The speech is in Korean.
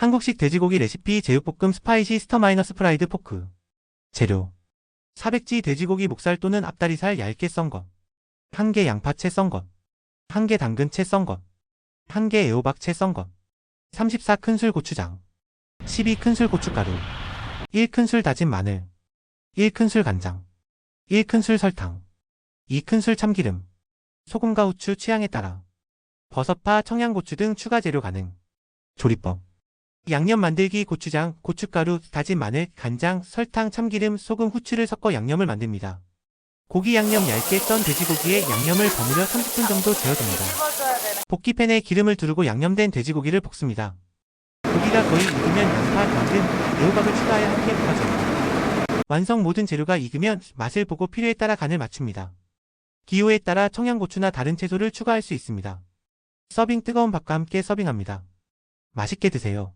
한국식 돼지고기 레시피 제육볶음 스파이시 스터 마이너스 프라이드 포크. 재료. 400지 돼지고기 목살 또는 앞다리살 얇게 썬 것. 1개 양파채 썬 것. 1개 당근채 썬 것. 1개 애호박채 썬 것. 34큰술 고추장. 12큰술 고춧가루. 1큰술 다진 마늘. 1큰술 간장. 1큰술 설탕. 2큰술 참기름. 소금과 후추 취향에 따라. 버섯파, 청양고추 등 추가 재료 가능. 조리법. 양념 만들기 고추장, 고춧가루, 다진 마늘, 간장, 설탕, 참기름, 소금, 후추를 섞어 양념을 만듭니다. 고기 양념 얇게 썬 돼지고기에 양념을 버무려 30분 정도 재워둡니다. 볶기팬에 기름을 두르고 양념된 돼지고기를 볶습니다. 고기가 거의 익으면 양파, 당근, 애호박을 추가하여 함께 볶아줍니다. 완성 모든 재료가 익으면 맛을 보고 필요에 따라 간을 맞춥니다. 기호에 따라 청양고추나 다른 채소를 추가할 수 있습니다. 서빙 뜨거운 밥과 함께 서빙합니다. 맛있게 드세요.